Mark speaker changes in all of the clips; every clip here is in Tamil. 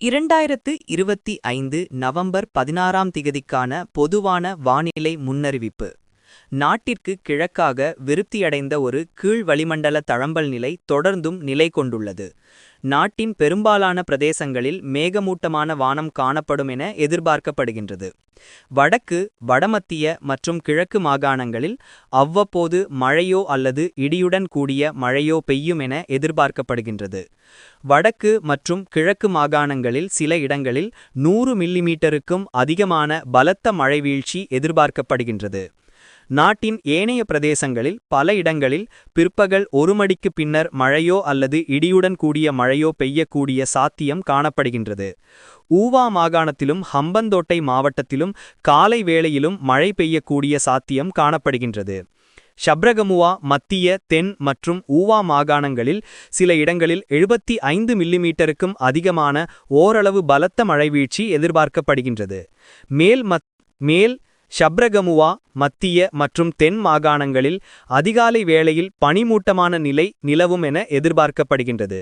Speaker 1: இரண்டாயிரத்து இருபத்தி ஐந்து நவம்பர் பதினாறாம் திகதிக்கான பொதுவான வானிலை முன்னறிவிப்பு. நாட்டிற்கு கிழக்காக விருத்தியடைந்த ஒரு கீழ் வளிமண்டல தழம்பல் நிலை தொடர்ந்தும் நிலை கொண்டுள்ளது. நாட்டின் பெரும்பாலான பிரதேசங்களில் மேகமூட்டமான வானம் காணப்படும் என எதிர்பார்க்கப்படுகின்றது. வடக்கு வடமத்திய மற்றும் கிழக்கு மாகாணங்களில் அவ்வப்போது மழையோ அல்லது இடியுடன் கூடிய மழையோ பெய்யும் என எதிர்பார்க்கப்படுகின்றது. வடக்கு மற்றும் கிழக்கு மாகாணங்களில் சில இடங்களில் நூறு மில்லிமீட்டருக்கும் அதிகமான பலத்த மழை வீழ்ச்சி எதிர்பார்க்கப்படுகின்றது. நாட்டின் ஏனைய பிரதேசங்களில் பல இடங்களில் பிற்பகல் ஒரு மணிக்கு பின்னர் மழையோ அல்லது இடியுடன் கூடிய மழையோ பெய்யக்கூடிய சாத்தியம் காணப்படுகின்றது. ஊவா மாகாணத்திலும் ஹம்பந்தோட்டை மாவட்டத்திலும் காலை வேளையிலும் மழை பெய்யக்கூடிய சாத்தியம் காணப்படுகின்றது. ஷப்ரகமுவா மத்திய தென் மற்றும் ஊவா மாகாணங்களில் சில இடங்களில் எழுபத்தி ஐந்து மில்லிமீட்டருக்கும் அதிகமான ஓரளவு பலத்த மழைவீழ்ச்சி எதிர்பார்க்கப்படுகின்றது. மேல் மத் மேல் ஷப்ரகமுவா மத்திய மற்றும் தென் மாகாணங்களில் அதிகாலை வேளையில் பனிமூட்டமான நிலை நிலவும் என எதிர்பார்க்கப்படுகின்றது.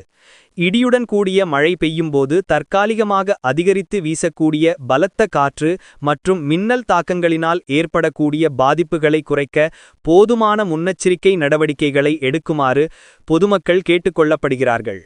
Speaker 1: இடியுடன் கூடிய மழை பெய்யும்போது தற்காலிகமாக அதிகரித்து வீசக்கூடிய பலத்த காற்று மற்றும் மின்னல் தாக்கங்களினால் ஏற்படக்கூடிய பாதிப்புகளை குறைக்க போதுமான முன்னெச்சரிக்கை நடவடிக்கைகளை எடுக்குமாறு பொதுமக்கள் கேட்டுக்கொள்ளப்படுகிறார்கள்